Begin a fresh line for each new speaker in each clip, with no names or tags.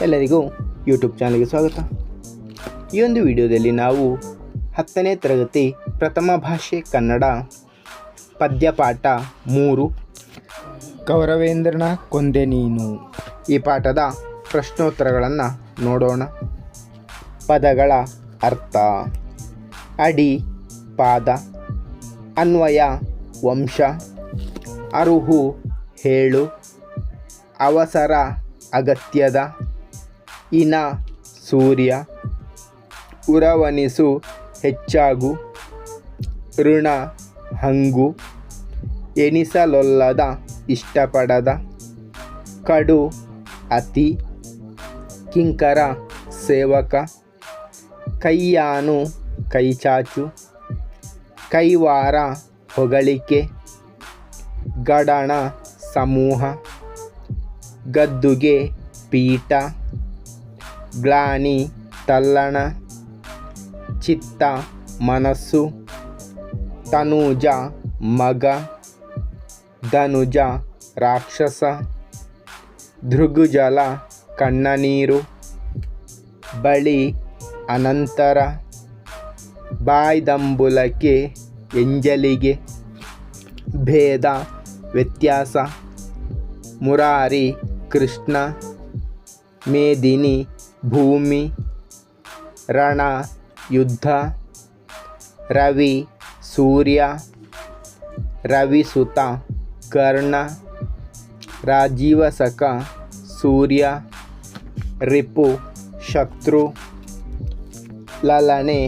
ಎಲ್ಲರಿಗೂ ಯೂಟ್ಯೂಬ್ ಚಾನಲ್ಗೆ ಸ್ವಾಗತ. ಈ ಒಂದು ವಿಡಿಯೋದಲ್ಲಿ ನಾವು ಹತ್ತನೇ ತರಗತಿ ಪ್ರಥಮ ಭಾಷೆ ಕನ್ನಡ ಪದ್ಯಪಾಠ ಮೂರು. ಕೌರವೇಂದ್ರನ ಕೊಂದೆ ನೀನು. ಈ ಪಾಠದ ಪ್ರಶ್ನೋತ್ತರಗಳನ್ನು ನೋಡೋಣ. ಪದಗಳ ಅರ್ಥ. ಅಡಿ, ಪಾದ, ಅನ್ವಯ, ವಂಶ, ಅರುಹು, ಹೇಳು, ಅವಸರ, ಅಗತ್ಯದ ಇನ, ಸೂರ್ಯ ಉರವನಿಸು ಹೆಚ್ಚಾಗು, ಋಣ, ಹಂಗು ಎನಿಸಲೊಲ್ಲದ ಇಷ್ಟಪಡದ, ಕಡು, ಅತಿ, ಕಿಂಕರ, ಸೇವಕ, ಕೈಯಾನು, ಕೈಚಾಚು, ಕೈವಾರ, ಹೊಗಳಿಕೆ, ಗಡಣ, ಸಮೂಹ, ಗದ್ದುಗೆ, ಪೀಠ ಗ್ಲಾನಿ ತಲ್ಲಣ ಚಿತ್ತ ಮನಸ್ಸು ತನುಜ ಮಗ ಧನುಜ ರಾಕ್ಷಸ ಭೃಗುಜಲ ಕಣ್ಣನೀರು ಬಳಿ ಅನಂತರ ಬಾಯ್ದಂಬುಲಕ್ಕೆ ಎಂಜಲಿಗೆ ಭೇದ ವ್ಯತ್ಯಾಸ ಮುರಾರಿ ಕೃಷ್ಣ ಮೇದಿನಿ ಭೂಮಿ ರಣ ಯುದ್ಧ ರವಿ ಸೂರ್ಯ ರವಿಸುತ ಕರ್ಣ ರಾಜೀವಸಕ ಸೂರ್ಯ ರಿಪು ಶತ್ರು ಲಲನೆ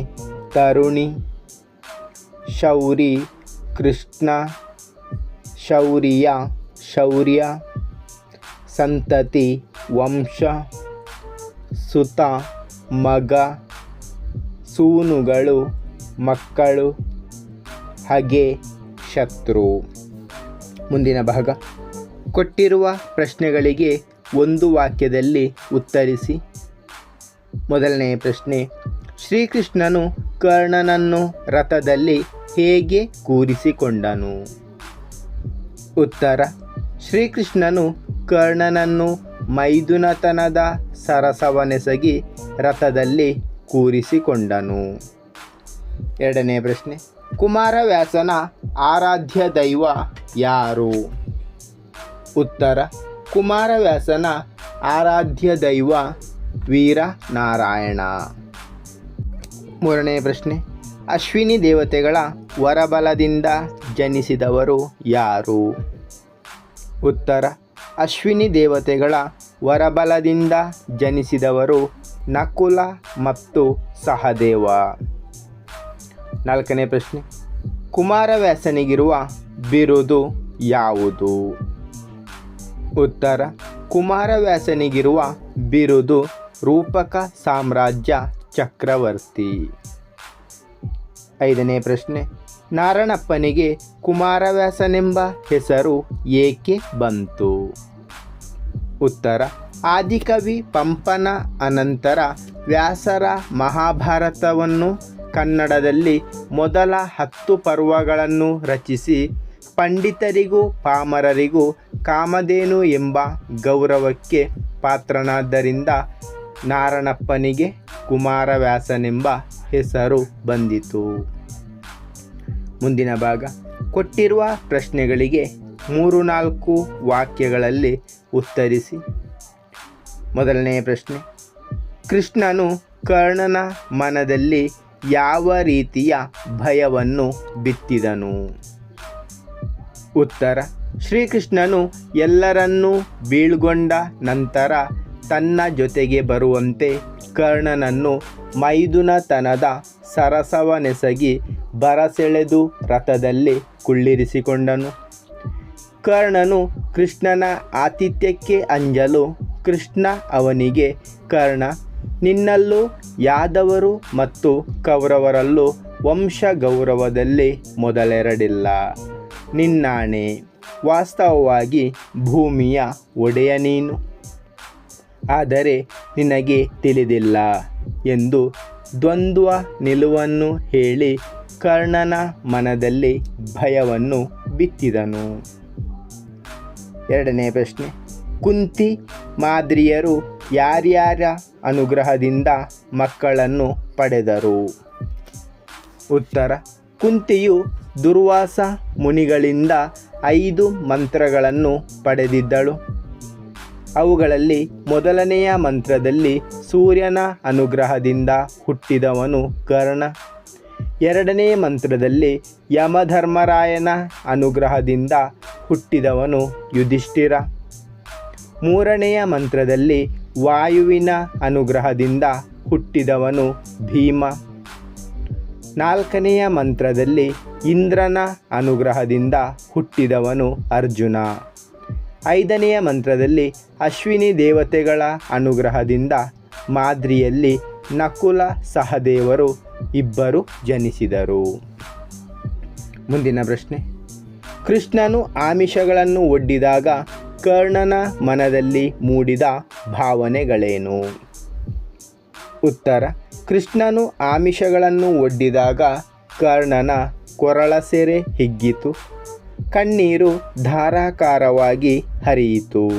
ತರುಣಿ ಶೌರಿ ಕೃಷ್ಣ ಶೌರ್ಯ ಶೌರ್ಯ ಸಂತತಿ ವಂಶ ಸುತ, ಮಗ, ಸೂನುಗಳು, ಮಕ್ಕಳು, ಹಗೆ, ಶತ್ರು. ಮುಂದಿನ ಭಾಗ. ಕೊಟ್ಟಿರುವ ಪ್ರಶ್ನೆಗಳಿಗೆ ಒಂದು ವಾಕ್ಯದಲ್ಲಿ ಉತ್ತರಿಸಿ. ಮೊದಲನೆಯ ಪ್ರಶ್ನೆ. ಶ್ರೀಕೃಷ್ಣನು ಕರ್ಣನನ್ನು ರಥದಲ್ಲಿ ಹೇಗೆ ಕೂರಿಸಿಕೊಂಡನು? ಉತ್ತರ. ಶ್ರೀಕೃಷ್ಣನು ಕರ್ಣನನ್ನು ಮೈದುನತನದ ಸರಸವನೆಸಗಿ ರಥದಲ್ಲಿ ಕೂರಿಸಿಕೊಂಡನು. ಎರಡನೇ ಪ್ರಶ್ನೆ, ಕುಮಾರವ್ಯಾಸನ ಆರಾಧ್ಯ ದೈವ ಯಾರು? ಉತ್ತರ, ಕುಮಾರವ್ಯಾಸನ ಆರಾಧ್ಯ ದೈವ ವೀರ ನಾರಾಯಣ ಮೂರನೇ ಪ್ರಶ್ನೆ, ಅಶ್ವಿನಿ ದೇವತೆಗಳ ವರಬಲದಿಂದ ಜನಿಸಿದವರು ಯಾರು? ಉತ್ತರ ಅಶ್ವಿನಿ ದೇವತೆಗಳ ವರಬಲದಿಂದ ಜನಿಸಿದವರು ನಕುಲ ಮತ್ತು ಸಹದೇವ. ನಾಲ್ಕನೇ ಪ್ರಶ್ನೆ. ಕುಮಾರವ್ಯಾಸನಿಗಿರುವ ಬಿರುದು ಯಾವುದು? ಉತ್ತರ. ಕುಮಾರವ್ಯಾಸನಿಗಿರುವ ಬಿರುದು ರೂಪಕ ಸಾಮ್ರಾಜ್ಯ ಚಕ್ರವರ್ತಿ. ಐದನೇ ಪ್ರಶ್ನೆ. ನಾರಣಪ್ಪನಿಗೆ ಕುಮಾರವ್ಯಾಸನೆಂಬ ಹೆಸರು ಏಕೆ ಬಂತು? ಉತ್ತರ. ಆದಿಕವಿ ಪಂಪನ ಅನಂತರ ವ್ಯಾಸರ ಮಹಾಭಾರತವನ್ನು ಕನ್ನಡದಲ್ಲಿ ಮೊದಲ ಹತ್ತು ಪರ್ವಗಳನ್ನು ರಚಿಸಿ, ಪಂಡಿತರಿಗೂ ಪಾಮರರಿಗೂ ಕಾಮಧೇನು ಎಂಬ ಗೌರವಕ್ಕೆ ಪಾತ್ರನಾದ್ದರಿಂದ ನಾರಣಪ್ಪನಿಗೆ ಕುಮಾರವ್ಯಾಸನೆಂಬ ಹೆಸರು ಬಂದಿತು. ಮುಂದಿನ ಭಾಗ. ಕೊಟ್ಟಿರುವ ಪ್ರಶ್ನೆಗಳಿಗೆ ಮೂರು ನಾಲ್ಕು ವಾಕ್ಯಗಳಲ್ಲಿ ಉತ್ತರಿಸಿ. ಮೊದಲನೆಯ ಪ್ರಶ್ನೆ. ಕೃಷ್ಣನು ಕರ್ಣನ ಮನದಲ್ಲಿ ಯಾವ ರೀತಿಯ ಭಯವನ್ನು ಬಿತ್ತಿದನು? ಉತ್ತರ. ಶ್ರೀಕೃಷ್ಣನು ಎಲ್ಲರನ್ನೂ ಬೀಳ್ಗೊಂಡ ನಂತರ ತನ್ನ ಜೊತೆಗೆ ಬರುವಂತೆ ಕರ್ಣನನ್ನು ಮೈದುನತನದ ಸರಸವನೆಸಗಿ ಬರಸೆಳೆದು ರಥದಲ್ಲಿ ಕುಳ್ಳಿರಿಸಿಕೊಂಡನು. ಕರ್ಣನು ಕೃಷ್ಣನ ಆತಿಥ್ಯಕ್ಕೆ ಅಂಜಲು, ಕೃಷ್ಣ ಅವನಿಗೆ, ಕರ್ಣ, ನಿನ್ನಲ್ಲೂ ಯಾದವರು ಮತ್ತು ಕೌರವರಲ್ಲೂ ವಂಶ ಗೌರವದಲ್ಲಿ ಮೊದಲೆರಡಿಲ್ಲ. ನಿನ್ನಾಣೆ. ವಾಸ್ತವವಾಗಿ ಭೂಮಿಯ ಒಡೆಯ ನೀನು. ಆದರೆ ನಿನಗೆ ತಿಳಿದಿಲ್ಲ ಎಂದು ದ್ವಂದ್ವ ನಿಲುವನ್ನು ಹೇಳಿ ಕರ್ಣನ ಮನದಲ್ಲಿ ಭಯವನ್ನು ಬಿತ್ತಿದನು. ಎರಡನೇ ಪ್ರಶ್ನೆ. ಕುಂತಿ ಮಾದ್ರಿಯರು ಯಾರ್ಯಾರ ಅನುಗ್ರಹದಿಂದ ಮಕ್ಕಳನ್ನು ಪಡೆದರು? ಉತ್ತರ. ಕುಂತಿಯು ದುರ್ವಾಸ ಮುನಿಗಳಿಂದ ಐದು ಮಂತ್ರಗಳನ್ನು ಪಡೆದಿದ್ದಳು. ಅವುಗಳಲ್ಲಿ ಮೊದಲನೆಯ ಮಂತ್ರದಲ್ಲಿ ಸೂರ್ಯನ ಅನುಗ್ರಹದಿಂದ ಹುಟ್ಟಿದವನು ಕರ್ಣ. ಎರಡನೇ ಮಂತ್ರದಲ್ಲಿ ಯಮಧರ್ಮರಾಯನ ಅನುಗ್ರಹದಿಂದ ಹುಟ್ಟಿದವನು ಯುಧಿಷ್ಠಿರ. ಮೂರನೆಯ ಮಂತ್ರದಲ್ಲಿ ವಾಯುವಿನ ಅನುಗ್ರಹದಿಂದ ಹುಟ್ಟಿದವನು ಭೀಮ. ನಾಲ್ಕನೆಯ ಮಂತ್ರದಲ್ಲಿ ಇಂದ್ರನ ಅನುಗ್ರಹದಿಂದ ಹುಟ್ಟಿದವನು ಅರ್ಜುನ. ಐದನೆಯ ಮಂತ್ರದಲ್ಲಿ ಅಶ್ವಿನಿ ದೇವತೆಗಳ ಅನುಗ್ರಹದಿಂದ ಮಾದ್ರಿಯಲ್ಲಿ ನಕುಲ ಸಹದೇವರು ಇಬ್ಬರು ಜನಿಸಿದರು. ಮುಂದಿನ ಪ್ರಶ್ನೆ. ಕೃಷ್ಣನು ಆಮಿಷಗಳನ್ನು ಒಡ್ಡಿದಾಗ ಕರ್ಣನ ಮನದಲ್ಲಿ ಮೂಡಿದ ಭಾವನೆಗಳೇನು? ಉತ್ತರ. ಕೃಷ್ಣನು ಆಮಿಷಗಳನ್ನು ಒಡ್ಡಿದಾಗ ಕರ್ಣನ ಕೊರಳ ಸೆರೆ ಹಿಗ್ಗಿತು. ಕಣ್ಣೀರು ಧಾರಾಕಾರವಾಗಿ ಹರಿಯಿತು.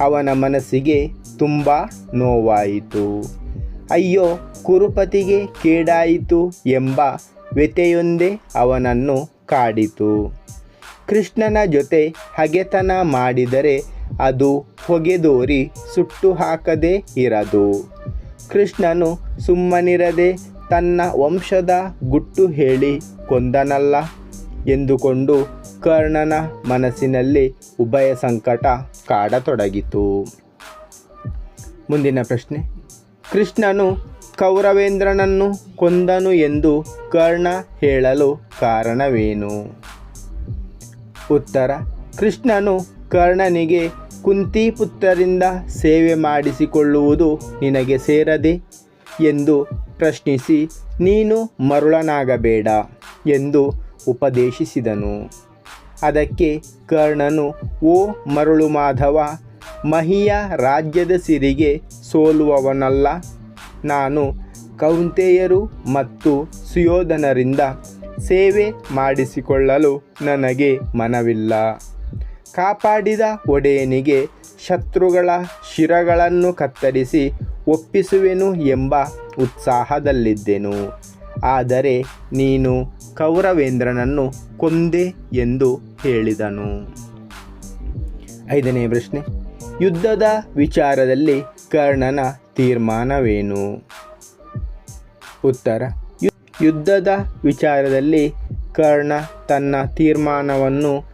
ಅವನ ಮನಸ್ಸಿಗೆ ತುಂಬ ನೋವಾಯಿತು. ಅಯ್ಯೋ, ಕುರುಪತಿಗೆ ಕೇಡಾಯಿತು ಎಂಬ ವ್ಯಥೆಯೊಂದೇ ಅವನನ್ನು ಕಾಡಿತು. ಕೃಷ್ಣನ ಜೊತೆ ಹಗೆತನ ಮಾಡಿದರೆ ಅದು ಹೊಗೆದೋರಿ ಸುಟ್ಟು ಹಾಕದೇ ಇರದು. ಕೃಷ್ಣನು ಸುಮ್ಮನಿರದೆ ತನ್ನ ವಂಶದ ಗುಟ್ಟು ಹೇಳಿ ಕೊಂದನಲ್ಲ ಎಂದುಕೊಂಡು ಕರ್ಣನ ಮನಸ್ಸಿನಲ್ಲಿ ಉಭಯ ಸಂಕಟ ಕಾಡತೊಡಗಿತು. ಮುಂದಿನ ಪ್ರಶ್ನೆ. ಕೃಷ್ಣನು ಕೌರವೇಂದ್ರನನ್ನು ಕೊಂದನು ಎಂದು ಕರ್ಣ ಹೇಳಲು ಕಾರಣವೇನು? ಉತ್ತರ, ಕೃಷ್ಣನು ಕರ್ಣನಿಗೆ ಕುಂತಿಪುತ್ರರಿಂದ ಸೇವೆ ಮಾಡಿಸಿಕೊಳ್ಳುವುದು ನಿನಗೆ ಸೇರದೆ ಎಂದು ಪ್ರಶ್ನಿಸಿ, ನೀನು ಮರುಳನಾಗಬೇಡ ಎಂದು ಉಪದೇಶಿಸಿದನು. ಅದಕ್ಕೆ ಕರ್ಣನು, ಓ ಮರುಳು ಮಾಧವ ಮಹಿಯ ರಾಜ್ಯದ ಸಿರಿಗೆ ಸೋಲುವವನಲ್ಲ. ನಾನು ಕೌಂತೆಯರು ಮತ್ತು ಸುಯೋಧನರಿಂದ ಸೇವೆ ಮಾಡಿಸಿಕೊಳ್ಳಲು ನನಗೆ ಮನವಿಲ್ಲ. ಕಾಪಾಡಿದ ಒಡೆಯನಿಗೆ ಶತ್ರುಗಳ ಶಿರಗಳನ್ನು ಕತ್ತರಿಸಿ ಒಪ್ಪಿಸುವೆನು ಎಂಬ ಉತ್ಸಾಹದಲ್ಲಿದ್ದೆನು. ಆದರೆ ನೀನು ಕೌರವೇಂದ್ರನನ್ನು ಕೊಂದೆ ಎಂದು ಹೇಳಿದನು. ಐದನೇ ಪ್ರಶ್ನೆ. ಯುದ್ಧದ ವಿಚಾರದಲ್ಲಿ ಕರ್ಣನ ತೀರ್ಮಾನವೇನು? ಉತ್ತರ. ಯುದ್ಧದ ವಿಚಾರದಲ್ಲಿ ಕರ್ಣ ತನ್ನ ತೀರ್ಮಾನವನ್ನು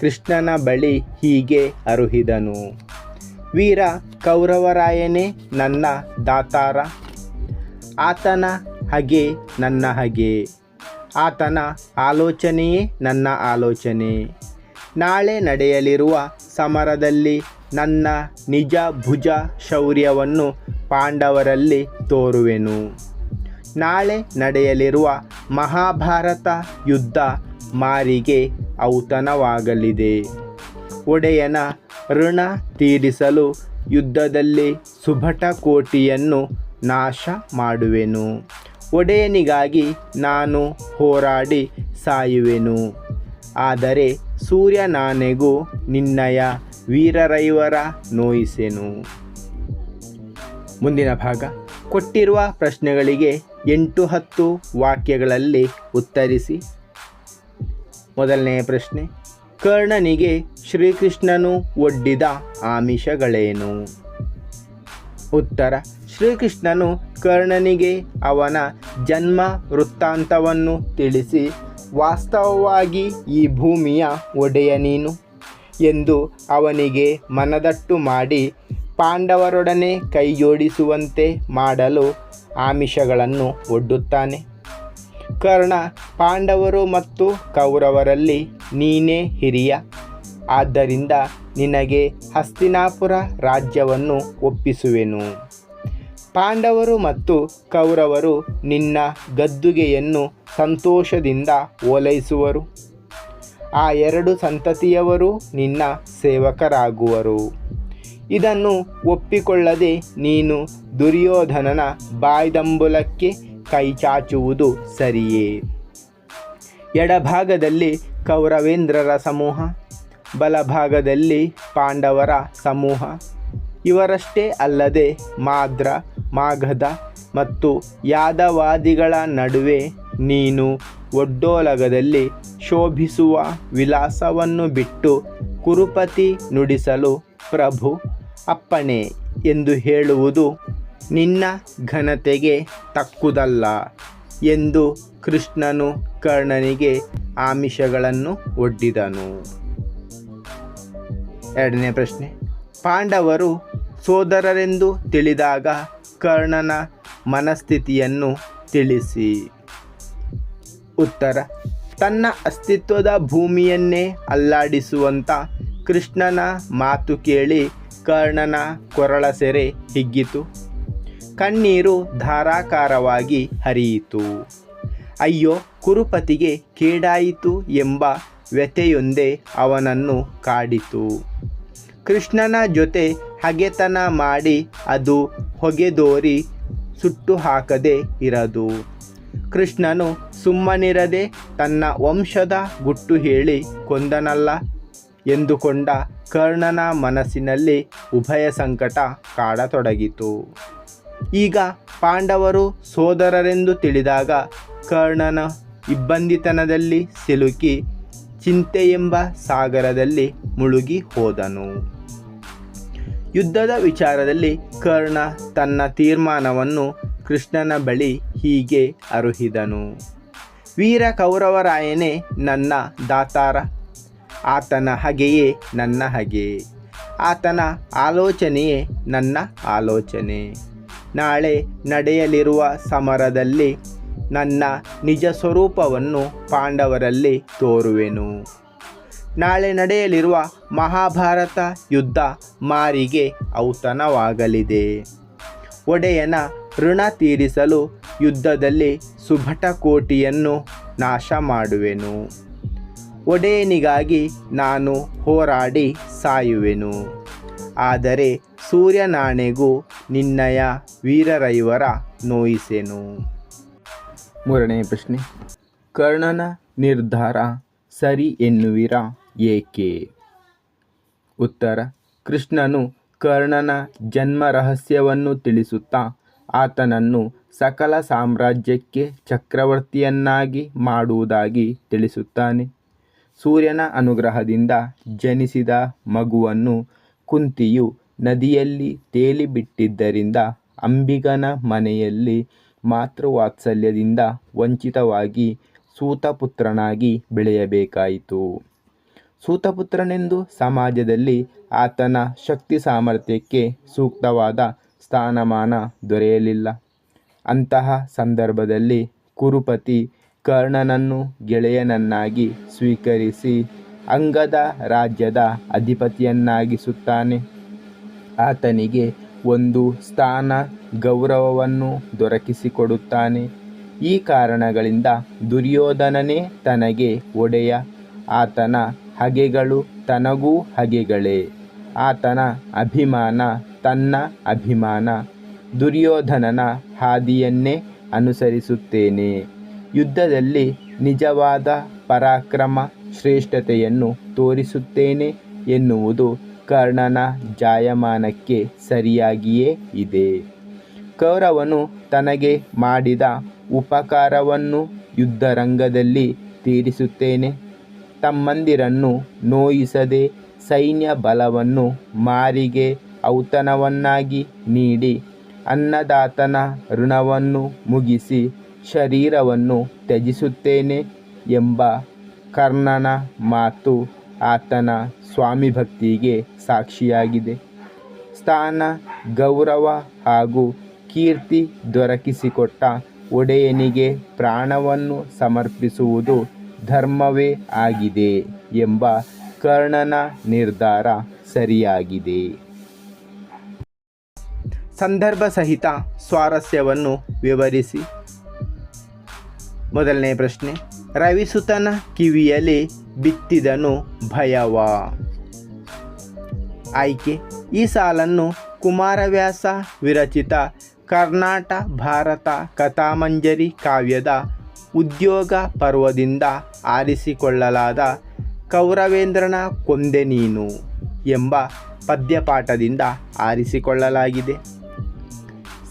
ಕೃಷ್ಣನ ಬಳಿ ಹೀಗೆ ಅರುಹಿದನು. ವೀರ ಕೌರವರಾಯನೇ ನನ್ನ ದಾತಾರ, ಆತನ ಹಗೆ ನನ್ನ ಹಗೆ. ಆತನ ಆಲೋಚನೆಯೇ ನನ್ನ ಆಲೋಚನೆ. ನಾಳೆ ನಡೆಯಲಿರುವ ಸಮರದಲ್ಲಿ ನನ್ನ ನಿಜ ಭುಜ ಶೌರ್ಯವನ್ನು ಪಾಂಡವರಲ್ಲಿ ತೋರುವೆನು. ನಾಳೆ ನಡೆಯಲಿರುವ ಮಹಾಭಾರತ ಯುದ್ಧ ಮಾರಿಗೆ ಔತಣವಾಗಲಿದೆ. ಒಡೆಯನ ಋಣ ತೀರಿಸಲು ಯುದ್ಧದಲ್ಲಿ ಸುಭಟ ಕೋಟಿಯನ್ನು ನಾಶ ಮಾಡುವೆನು. ಒಡೆಯನಿಗಾಗಿ ನಾನು ಹೋರಾಡಿ ಸಾಯುವೆನು. ಆದರೆ ಸೂರ್ಯನಾನೆಗೂ ನಿನ್ನಯ ವೀರರೈವರ ನೋಯಿಸೇನು. ಮುಂದಿನ ಭಾಗ. ಕೊಟ್ಟಿರುವ ಪ್ರಶ್ನೆಗಳಿಗೆ ಎಂಟು ಹತ್ತು ವಾಕ್ಯಗಳಲ್ಲಿ ಉತ್ತರಿಸಿ. ಮೊದಲನೆಯ ಪ್ರಶ್ನೆ. ಕರ್ಣನಿಗೆ ಶ್ರೀಕೃಷ್ಣನು ಒಡ್ಡಿದ ಆಮಿಷಗಳೇನು? ಉತ್ತರ. ಶ್ರೀಕೃಷ್ಣನು ಕರ್ಣನಿಗೆ ಅವನ ಜನ್ಮ ವೃತ್ತಾಂತವನ್ನು ತಿಳಿಸಿ ವಾಸ್ತವವಾಗಿ ಈ ಭೂಮಿಯ ಒಡೆಯ ನೀನು. ಎಂದು ಅವನಿಗೆ ಮನದಟ್ಟು ಮಾಡಿ, ಪಾಂಡವರೊಡನೆ ಕೈಜೋಡಿಸುವಂತೆ ಮಾಡಲು ಆಮಿಷಗಳನ್ನು ಒಡ್ಡುತ್ತಾನೆ. ಕರ್ಣ, ಪಾಂಡವರು ಮತ್ತು ಕೌರವರಲ್ಲಿ ನೀನೇ ಹಿರಿಯ. ಆದ್ದರಿಂದ ನಿನಗೆ ಹಸ್ತಿನಾಪುರ ರಾಜ್ಯವನ್ನು ಒಪ್ಪಿಸುವೆನು. ಪಾಂಡವರು ಮತ್ತು ಕೌರವರು ನಿನ್ನ ಗದ್ದುಗೆಯನ್ನು ಸಂತೋಷದಿಂದ ಓಲೈಸುವರು. ಆ ಎರಡು ಸಂತತಿಯವರು ನಿನ್ನ ಸೇವಕರಾಗುವರು. ಇದನ್ನು ಒಪ್ಪಿಕೊಳ್ಳದೆ ನೀನು ದುರ್ಯೋಧನನ ಬಾಯ್ದಂಬುಲಕ್ಕೆ ಕೈಚಾಚುವುದು ಸರಿಯೇ. ಎಡಭಾಗದಲ್ಲಿ ಕೌರವೇಂದ್ರರ ಸಮೂಹ, ಬಲಭಾಗದಲ್ಲಿ ಪಾಂಡವರ ಸಮೂಹ. ಇವರಷ್ಟೇ ಅಲ್ಲದೆ ಮಾದ್ರ, ಮಾಘದ ಮತ್ತು ಯಾದವಾದಿಗಳ ನಡುವೆ ನೀನು ಒಡ್ಡೋಲಗದಲ್ಲಿ ಶೋಭಿಸುವ ವಿಲಾಸವನ್ನು ಬಿಟ್ಟು ಕುರುಪತಿ ನುಡಿಸಲು, ಪ್ರಭು, ಅಪ್ಪಣೆ ಎಂದು ಹೇಳುವುದು ನಿನ್ನ ಘನತೆಗೆ ತಕ್ಕುದಲ್ಲ ಎಂದು ಕೃಷ್ಣನು ಕರ್ಣನಿಗೆ ಆಮಿಷಗಳನ್ನು ಒಡ್ಡಿದನು. ಎರಡನೇ ಪ್ರಶ್ನೆ, ಪಾಂಡವರು ಸೋದರರೆಂದು ತಿಳಿದಾಗ ಕರ್ಣನ ಮನಸ್ಥಿತಿಯನ್ನು ತಿಳಿಸಿ. ಉತ್ತರ. ತನ್ನ ಅಸ್ತಿತ್ವದ ಭೂಮಿಯನ್ನೇ ಅಲ್ಲಾಡಿಸುವಂಥ ಕೃಷ್ಣನ ಮಾತು ಕೇಳಿ ಕರ್ಣನ ಕೊರಳ ಸೆರೆ ಹಿಗ್ಗಿತು. ಕಣ್ಣೀರು ಧಾರಾಕಾರವಾಗಿ ಹರಿಯಿತು. ಅಯ್ಯೋ, ಕುರುಪತಿಗೆ ಕೇಡಾಯಿತು ಎಂಬ ವ್ಯಥೆಯೊಂದೇ ಅವನನ್ನು ಕಾಡಿತು. ಕೃಷ್ಣನ ಜೊತೆ ಹಗೆತನ ಮಾಡಿ ಅದು ಹೊಗೆದೋರಿ ಸುಟ್ಟು ಹಾಕದೆ ಇರದು. ಕೃಷ್ಣನು ಸುಮ್ಮನಿರದೆ ತನ್ನ ವಂಶದ ಗುಟ್ಟು ಹೇಳಿ ಕೊಂದನಲ್ಲ ಎಂದುಕೊಂಡ ಕರ್ಣನ ಮನಸ್ಸಿನಲ್ಲಿ ಉಭಯ ಸಂಕಟ ಕಾಡತೊಡಗಿತು. ಈಗ ಪಾಂಡವರು ಸೋದರರೆಂದು ತಿಳಿದಾಗ ಕರ್ಣನ ಇಬ್ಬಂದಿತನದಲ್ಲಿ ಸಿಲುಕಿ ಚಿಂತೆ ಎಂಬ ಸಾಗರದಲ್ಲಿ ಮುಳುಗಿ ಹೋದನು. ಯುದ್ಧದ ವಿಚಾರದಲ್ಲಿ ಕರ್ಣ ತನ್ನ ತೀರ್ಮಾನವನ್ನು ಕೃಷ್ಣನ ಬಳಿ ಹೀಗೆ ಅರುಹಿದನು. ವೀರ ಕೌರವರಾಯನೇ ನನ್ನ ದಾತಾರ. ಆತನ ಹಗೆಯೇ ನನ್ನ ಹಗೆ. ಆತನ ಆಲೋಚನೆಯೇ ನನ್ನ ಆಲೋಚನೆ. ನಾಳೆ ನಡೆಯಲಿರುವ ಸಮರದಲ್ಲಿ ನನ್ನ ನಿಜ ಸ್ವರೂಪವನ್ನು ಪಾಂಡವರಲ್ಲಿ ತೋರುವೆನು. ನಾಳೆ ನಡೆಯಲಿರುವ ಮಹಾಭಾರತ ಯುದ್ಧ ಮಾರಿಗೆ ಔತಣವಾಗಲಿದೆ. ಒಡೆಯನ ಋಣ ತೀರಿಸಲು ಯುದ್ಧದಲ್ಲಿ ಸುಭಟಕೋಟಿಯನ್ನು ನಾಶ ಮಾಡುವೆನು. ಒಡೆಯನಿಗಾಗಿ ನಾನು ಹೋರಾಡಿ ಸಾಯುವೆನು. ಆದರೆ ಸೂರ್ಯನಾಣೆಗೂ ನಿನ್ನಯ ವೀರರೈವರ ನೋಯಿಸೆನು. ಮೂರನೇ ಪ್ರಶ್ನೆ. ಕರ್ಣನ ನಿರ್ಧಾರ ಸರಿ ಎನ್ನುವಿರ ಏಕೆ? ಉತ್ತರ. ಕೃಷ್ಣನು ಕರ್ಣನ ಜನ್ಮ ರಹಸ್ಯವನ್ನು ತಿಳಿಸುತ್ತಾ ಆತನನ್ನು ಸಕಲ ಸಾಮ್ರಾಜ್ಯಕ್ಕೆ ಚಕ್ರವರ್ತಿಯನ್ನಾಗಿ ಮಾಡುವುದಾಗಿ ತಿಳಿಸುತ್ತಾನೆ. ಸೂರ್ಯನ ಅನುಗ್ರಹದಿಂದ ಜನಿಸಿದ ಮಗುವನ್ನು ಕುಂತಿಯು ನದಿಯಲ್ಲಿ ತೇಲಿಬಿಟ್ಟಿದ್ದರಿಂದ ಅಂಬಿಗನ ಮನೆಯಲ್ಲಿ ಮಾತೃವಾತ್ಸಲ್ಯದಿಂದ ವಂಚಿತವಾಗಿ ಸೂತಪುತ್ರನಾಗಿ ಬೆಳೆಯಬೇಕಾಯಿತು. ಸೂತಪುತ್ರನೆಂದು ಸಮಾಜದಲ್ಲಿ ಆತನ ಶಕ್ತಿ ಸಾಮರ್ಥ್ಯಕ್ಕೆ ಸೂಕ್ತವಾದ ಸ್ಥಾನಮಾನ ದೊರೆಯಲಿಲ್ಲ. ಅಂತಹ ಸಂದರ್ಭದಲ್ಲಿ ಕುರುಪತಿ ಕರ್ಣನನ್ನು ಗೆಳೆಯನನ್ನಾಗಿ ಸ್ವೀಕರಿಸಿ ಅಂಗದ ರಾಜ್ಯದ ಅಧಿಪತಿಯನ್ನಾಗಿಸುತ್ತಾನೆ. ಆತನಿಗೆ ಒಂದು ಸ್ಥಾನ ಗೌರವವನ್ನು ದೊರಕಿಸಿಕೊಡುತ್ತಾನೆ. ಈ ಕಾರಣಗಳಿಂದ ದುರ್ಯೋಧನನೇ ತನಗೆ ಒಡೆಯ. ಆತನ ಹಗೆಗಳು ತನಗೂ ಹಗೆಗಳೇ. ಆತನ ಅಭಿಮಾನ ತನ್ನ ಅಭಿಮಾನ, ದುರ್ಯೋಧನನ ಹಾದಿಯನ್ನೇ ಅನುಸರಿಸುತ್ತೇನೆ. ಯುದ್ಧದಲ್ಲಿ ನಿಜವಾದ ಪರಾಕ್ರಮ ಶ್ರೇಷ್ಠತೆಯನ್ನು ತೋರಿಸುತ್ತೇನೆ ಎನ್ನುವುದು ಕರ್ಣನ ಜಾಯಮಾನಕ್ಕೆ ಸರಿಯಾಗಿಯೇ ಇದೆ. ಕೌರವನು ತನಗೆ ಮಾಡಿದ ಉಪಕಾರವನ್ನು ಯುದ್ಧರಂಗದಲ್ಲಿ ತೀರಿಸುತ್ತೇನೆ. ತಮ್ಮಂದಿರನ್ನು ನೋಯಿಸದೆ ಸೈನ್ಯ ಬಲವನ್ನು ಮಾರಿಗೆ ಔತಣವನ್ನಾಗಿ ನೀಡಿ, ಅನ್ನದಾತನ ಋಣವನ್ನು ಮುಗಿಸಿ ಶರೀರವನ್ನು ತ್ಯಜಿಸುತ್ತೇನೆ ಎಂಬ ಕರ್ಣನ ಮಾತು ಆತನ ಸ್ವಾಮಿ ಭಕ್ತಿಗೆ ಸಾಕ್ಷಿಯಾಗಿದೆ. ಸ್ಥಾನ, ಗೌರವ ಹಾಗೂ ಕೀರ್ತಿ ದೊರಕಿಸಿಕೊಟ್ಟ ಒಡೆಯನಿಗೆ ಪ್ರಾಣವನ್ನು ಸಮರ್ಪಿಸುವುದು ಧರ್ಮವೇ ಆಗಿದೆ ಎಂಬ ಕರ್ಣನ ನಿರ್ಧಾರ ಸರಿಯಾಗಿದೆ. ಸಂದರ್ಭ ಸಹಿತ ಸ್ವಾರಸ್ಯವನ್ನು ವಿವರಿಸಿ. ಮೊದಲನೇ ಪ್ರಶ್ನೆ, ರವಿಸುತನ ಕಿವಿಯಲ್ಲಿ ಬಿತ್ತಿದನು ಭಯವ. ಆಯ್ಕೆ, ಈ ಸಾಲನ್ನು ಕುಮಾರವ್ಯಾಸ ವಿರಚಿತ ಕರ್ನಾಟ ಭಾರತ ಕಥಾಮಂಜರಿ ಕಾವ್ಯದ ಉದ್ಯೋಗ ಪರ್ವದಿಂದ ಆರಿಸಿಕೊಳ್ಳಲಾದ ಕೌರವೇಂದ್ರನ ಕೊಂದೆ ನೀನು ಎಂಬ ಪದ್ಯಪಾಠದಿಂದ ಆರಿಸಿಕೊಳ್ಳಲಾಗಿದೆ.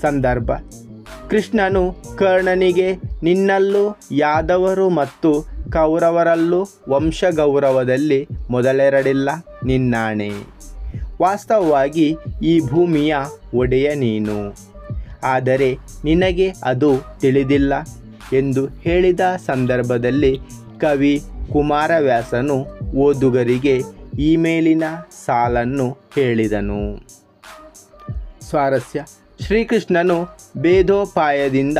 ಸಂದರ್ಭ. ಕೃಷ್ಣನು ಕರ್ಣನಿಗೆ, ನಿನ್ನಲ್ಲೂ ಯಾದವರು ಮತ್ತು ಕೌರವರಲ್ಲೂ ವಂಶಗೌರವದಲ್ಲಿ ಮೊದಲೆರಡಿಲ್ಲ ನಿನ್ನಾಣೆ. ವಾಸ್ತವವಾಗಿ ಈ ಭೂಮಿಯ ಒಡೆಯ ನೀನು. ಆದರೆ ನಿನಗೆ ಅದು ತಿಳಿದಿಲ್ಲ ಎಂದು ಹೇಳಿದ ಸಂದರ್ಭದಲ್ಲಿ ಕವಿ ಕುಮಾರವ್ಯಾಸನು ಓದುಗರಿಗೆ ಈ ಮೇಲಿನ ಸಾಲನ್ನು ಹೇಳಿದನು. ಸ್ವಾರಸ್ಯ. ಶ್ರೀಕೃಷ್ಣನು ಭೇದೋಪಾಯದಿಂದ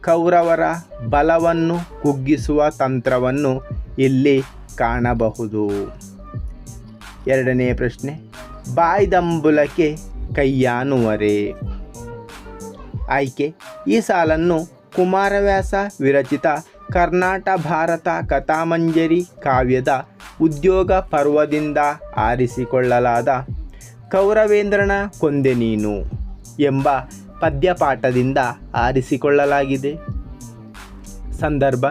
ಕೌರವರ ಬಲವನ್ನು ಕುಗ್ಗಿಸುವ ತಂತ್ರವನ್ನು ಇಲ್ಲಿ ಕಾಣಬಹುದು. ಎರಡನೇ ಪ್ರಶ್ನೆ, ಬಾಯ್ದಂಬುಲಕ್ಕೆ ಕೈಯಾನುವರೆ? ಆಯ್ಕೆ, ಈ ಸಾಲನ್ನು ಕುಮಾರವ್ಯಾಸ ವಿರಚಿತ ಕರ್ನಾಟ ಭಾರತ ಕಥಾಮಂಜರಿ ಕಾವ್ಯದ ಉದ್ಯೋಗ ಪರ್ವದಿಂದ ಆರಿಸಿಕೊಳ್ಳಲಾದ ಕೌರವೇಂದ್ರನ ಕೊಂದೆ ನೀನು. ಎಂಬ ಪದ್ಯಪಾಠದಿಂದ ಆರಿಸಿಕೊಳ್ಳಲಾಗಿದೆ. ಸಂದರ್ಭ.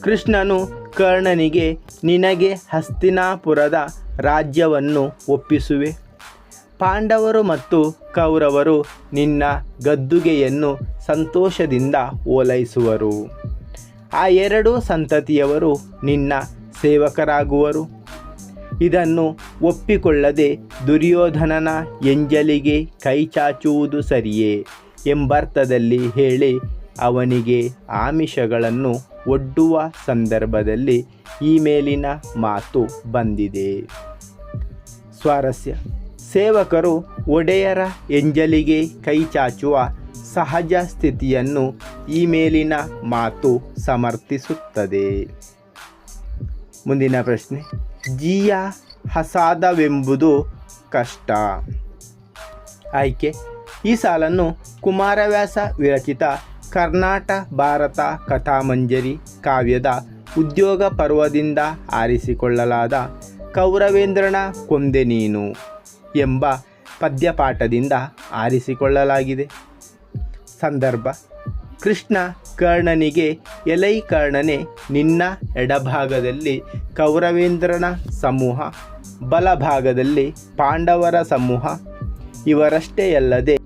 ಕೃಷ್ಣನು ಕರ್ಣನಿಗೆ, ನಿನಗೆ ಹಸ್ತಿನಾಪುರದ ರಾಜ್ಯವನ್ನು ಒಪ್ಪಿಸುವೆ. ಪಾಂಡವರು ಮತ್ತು ಕೌರವರು ನಿನ್ನ ಗದ್ದುಗೆಯನ್ನು ಸಂತೋಷದಿಂದ ಓಲೈಸುವರು. ಆ ಎರಡೂ ಸಂತತಿಯವರು ನಿನ್ನ ಸೇವಕರಾಗುವರು. ಇದನ್ನು ಒಪ್ಪಿಕೊಳ್ಳದೆ ದುರ್ಯೋಧನನ ಎಂಜಲಿಗೆ ಕೈಚಾಚುವುದು ಸರಿಯೇ ಎಂಬರ್ಥದಲ್ಲಿ ಹೇಳಿ ಅವನಿಗೆ ಆಮಿಷಗಳನ್ನು ಒಡ್ಡುವ ಸಂದರ್ಭದಲ್ಲಿ ಈ ಮೇಲಿನ ಮಾತು ಬಂದಿದೆ. ಸ್ವಾರಸ್ಯ. ಸೇವಕರು ಒಡೆಯರ ಎಂಜಲಿಗೆ ಕೈಚಾಚುವ ಸಹಜ ಸ್ಥಿತಿಯನ್ನು ಈ ಮೇಲಿನ ಮಾತು ಸಮರ್ಥಿಸುತ್ತದೆ. ಮುಂದಿನ ಪ್ರಶ್ನೆ. ಜೀಯ ಹಸಾದವೆಂಬುದು ಕಷ್ಟ. ಆಯ್ಕೆ. ಈ ಸಾಲನ್ನು ಕುಮಾರವ್ಯಾಸ ವಿರಚಿತ ಕರ್ನಾಟ ಭಾರತ ಕಥಾಮಂಜರಿ ಕಾವ್ಯದ ಉದ್ಯೋಗ ಪರ್ವದಿಂದ ಆರಿಸಿಕೊಳ್ಳಲಾದ ಕೌರವೇಂದ್ರನ ಕೊಂದೆ ನೀನು ಎಂಬ ಪದ್ಯಪಾಠದಿಂದ ಆರಿಸಿಕೊಳ್ಳಲಾಗಿದೆ. ಸಂದರ್ಭ. ಕೃಷ್ಣ ಕರ್ಣನಿಗೆ ಎಲೈ ಕರ್ಣನೆ ನಿನ್ನ ಎಡಭಾಗದಲ್ಲಿ ಕೌರವೇಂದ್ರನ ಸಮೂಹ, ಬಲಭಾಗದಲ್ಲಿ ಪಾಂಡವರ ಸಮೂಹ. ಇವರಷ್ಟೇ ಅಲ್ಲದೆ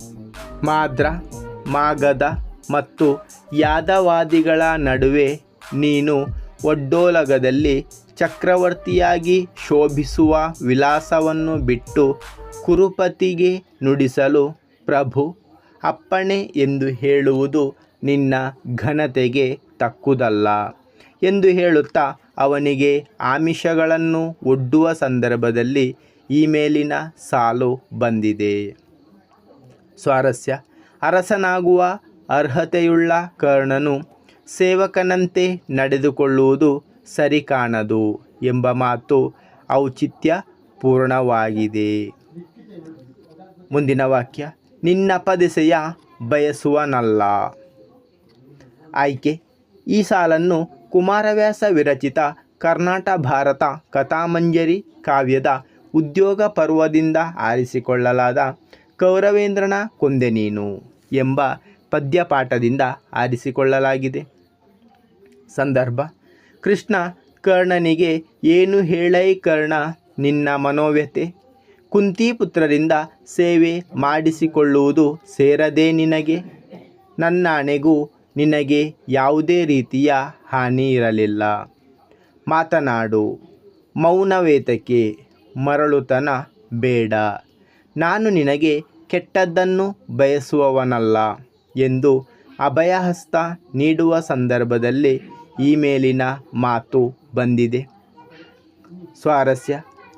ಮಾದ್ರ ಮಾಗದ ಮತ್ತು ಯಾದವಾದಿಗಳ ನಡುವೆ ನೀನು ಒಡ್ಡೋಲಗದಲ್ಲಿ ಚಕ್ರವರ್ತಿಯಾಗಿ ಶೋಭಿಸುವ ವಿಲಾಸವನ್ನು ಬಿಟ್ಟು ಕುರುಪತಿಗೆ ನುಡಿಸಲು ಪ್ರಭು ಅಪ್ಪಣೆ ಎಂದು ಹೇಳುವುದು ನಿನ್ನ ಘನತೆಗೆ ತಕ್ಕುದಲ್ಲ ಎಂದು ಹೇಳುತ್ತಾ ಅವನಿಗೆ ಆಮಿಷಗಳನ್ನು ಒಡ್ಡುವ ಸಂದರ್ಭದಲ್ಲಿ ಈ ಮೇಲಿನ ಸಾಲು ಬಂದಿದೆ. ಸ್ವಾರಸ್ಯ. ಅರಸನಾಗುವ ಅರ್ಹತೆಯುಳ್ಳ ಕರ್ಣನು ಸೇವಕನಂತೆ ನಡೆದುಕೊಳ್ಳುವುದು ಸರಿ ಕಾಣದು ಎಂಬ ಮಾತು ಔಚಿತ್ಯ ಪೂರ್ಣವಾಗಿದೆ. ಮುಂದಿನ ವಾಕ್ಯ. ನಿನ್ನ ಪದಸೆಯ ಬಯಸುವನಲ್ಲ. ಆಯ್ಕೆ. ಈ ಸಾಲನ್ನು ಕುಮಾರವ್ಯಾಸ ವಿರಚಿತ ಕರ್ನಾಟ ಭಾರತ ಕಥಾಮಂಜರಿ ಕಾವ್ಯದ ಉದ್ಯೋಗ ಪರ್ವದಿಂದ ಆರಿಸಿಕೊಳ್ಳಲಾದ ಕೌರವೇಂದ್ರನ ಕೊಂದೆ ನೀನು ಎಂಬ ಪದ್ಯಪಾಠದಿಂದ ಆರಿಸಿಕೊಳ್ಳಲಾಗಿದೆ. ಸಂದರ್ಭ, ಕೃಷ್ಣ ಕರ್ಣನಿಗೆ ಏನು ಹೇಳೈ ಕರ್ಣ ನಿನ್ನ ಮನೋವ್ಯತೆ ಕುಂತಿಪುತ್ರರಿಂದ ಸೇವೆ ಮಾಡಿಸಿಕೊಳ್ಳುವುದು ಸೇರದೆ ನಿನಗೆ? ನನ್ನಾಣೆಗೂ ನಿನಗೆ ಯಾವುದೇ ರೀತಿಯ ಹಾನಿ ಇರಲಿಲ್ಲ. ಮಾತನಾಡು, ಮೌನವೇತಕ್ಕೆ ಮರಳುತನ ಬೇಡ. ನಾನು ನಿನಗೆ ಕೆಟ್ಟದ್ದನ್ನು ಬಯಸುವವನಲ್ಲ ಎಂದು ಅಭಯಹಸ್ತ ನೀಡುವ ಸಂದರ್ಭದಲ್ಲಿ ಈ ಮೇಲಿನ ಮಾತು ಬಂದಿದೆ. ಸ್ವಾರಸ್ಯ,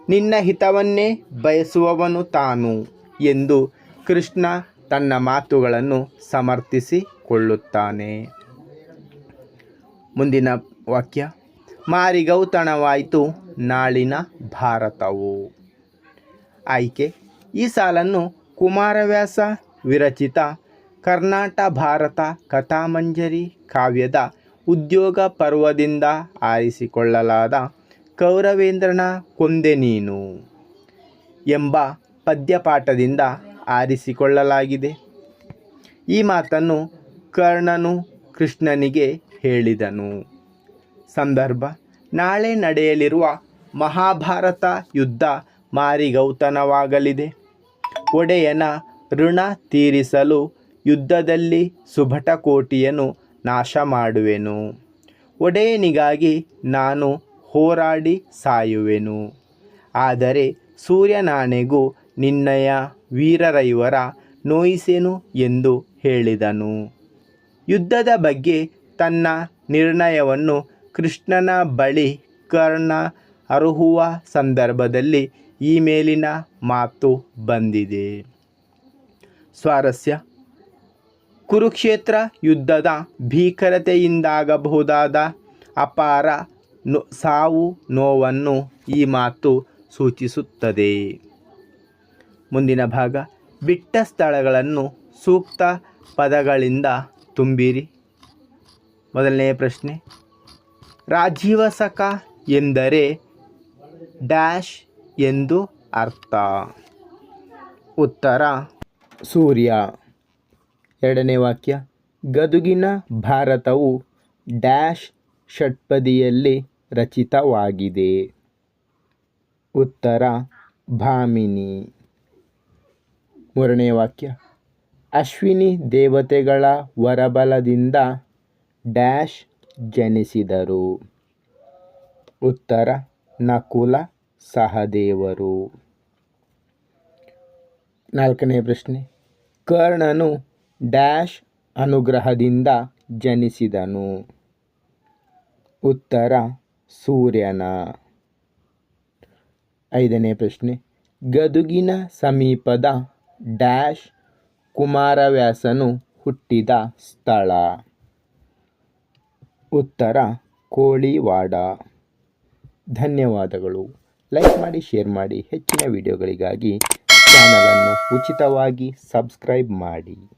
ನಿನ್ನ ಹಿತವನ್ನೇ ಬಯಸುವವನು ತಾನು ಎಂದು ಕೃಷ್ಣ ತನ್ನ ಮಾತುಗಳನ್ನು ಸಮರ್ಥಿಸಿಕೊಳ್ಳುತ್ತಾನೆ. ಮುಂದಿನ ವಾಕ್ಯ. ಮಾರಿಗೌತಣವಾಯಿತು ನಾಳಿನ ಭಾರತವು. ಆಯ್ಕೆ. ಈ ಸಾಲನ್ನು ಕುಮಾರವ್ಯಾಸ, ವಿರಚಿತ ಕರ್ನಾಟ ಭಾರತ ಕಥಾಮಂಜರಿ ಕಾವ್ಯದ ಉದ್ಯೋಗ ಪರ್ವದಿಂದ ಆರಿಸಿಕೊಳ್ಳಲಾದ ಕೌರವೇಂದ್ರನ ಕೊಂದೆ ನೀನು ಎಂಬ ಪದ್ಯಪಾಠದಿಂದ ಆರಿಸಿಕೊಳ್ಳಲಾಗಿದೆ. ಈ ಮಾತನ್ನು ಕರ್ಣನು ಕೃಷ್ಣನಿಗೆ ಹೇಳಿದನು. ಸಂದರ್ಭ, ನಾಳೆ ನಡೆಯಲಿರುವ ಮಹಾಭಾರತ ಯುದ್ಧ ಮಾರಿಗೌತನವಾಗಲಿದೆ. ಒಡೆಯನ ಋಣ ತೀರಿಸಲು ಯುದ್ಧದಲ್ಲಿ ಸುಭಟಕೋಟಿಯನ್ನು ನಾಶ ಮಾಡುವೆನು. ಒಡೆಯನಿಗಾಗಿ ನಾನು ಹೋರಾಡಿ ಸಾಯುವೆನು. ಆದರೆ ಸೂರ್ಯನಾನೆಗೂ ನಿನ್ನಯ ವೀರರೈವರ ನೋಯಿಸೇನು ಎಂದು ಹೇಳಿದನು. ಯುದ್ಧದ ಬಗ್ಗೆ ತನ್ನ ನಿರ್ಣಯವನ್ನು ಕೃಷ್ಣನ ಬಳಿ ಕರ್ಣ ಅರುಹುವ ಸಂದರ್ಭದಲ್ಲಿ ಈ ಮೇಲಿನ ಮಾತು ಬಂದಿದೆ. ಸ್ವಾರಸ್ಯ. ಕುರುಕ್ಷೇತ್ರ ಯುದ್ಧದ ಭೀಕರತೆಯಿಂದಾಗಬಹುದಾದ ಅಪಾರ ನೋ ಸಾವು ನೋವನ್ನು ಈ ಮಾತು ಸೂಚಿಸುತ್ತದೆ. ಮುಂದಿನ ಭಾಗ. ಬಿಟ್ಟ ಸ್ಥಳಗಳನ್ನು ಸೂಕ್ತ ಪದಗಳಿಂದ ತುಂಬಿರಿ. ಮೊದಲನೆಯ ಪ್ರಶ್ನೆ. ರಾಜೀವಸಕ ಎಂದರೆ ಡ್ಯಾಶ್ ಎಂದು ಅರ್ಥ. ಉತ್ತರ, ಸೂರ್ಯ. ಎರಡನೇ ವಾಕ್ಯ. ಗದುಗಿನ ಭಾರತವು ಡ್ಯಾಶ್ ಷಟ್ಪದಿಯಲ್ಲಿ ರಚಿತವಾಗಿದೆ. ಉತ್ತರ, ಭಾಮಿನಿ. ಮೂರನೇ ವಾಕ್ಯ. ಅಶ್ವಿನಿ ದೇವತೆಗಳ ವರಬಲದಿಂದ ಡ್ಯಾಶ್ ಜನಿಸಿದರು. ಉತ್ತರ, ನಕುಲ ಸಹದೇವರು. ನಾಲ್ಕನೇ ಪ್ರಶ್ನೆ. ಕರ್ಣನು ಡ್ಯಾಶ್ ಅನುಗ್ರಹದಿಂದ ಜನಿಸಿದನು. ಉತ್ತರ, ಸೂರ್ಯನ. ಐದನೇ ಪ್ರಶ್ನೆ. ಗದುಗಿನ ಸಮೀಪದ ಡ್ಯಾಶ್ ಕುಮಾರವ್ಯಾಸನು ಹುಟ್ಟಿದ ಸ್ಥಳ. ಉತ್ತರ ಕೋಳಿವಾಡ. ಧನ್ಯವಾದಗಳು. ಲೈಕ್ ಮಾಡಿ, ಶೇರ್ ಮಾಡಿ. ಹೆಚ್ಚಿನ ವಿಡಿಯೋಗಳಿಗಾಗಿ ಚಾನಲನ್ನು ಉಚಿತವಾಗಿ ಸಬ್ಸ್ಕ್ರೈಬ್ ಮಾಡಿ.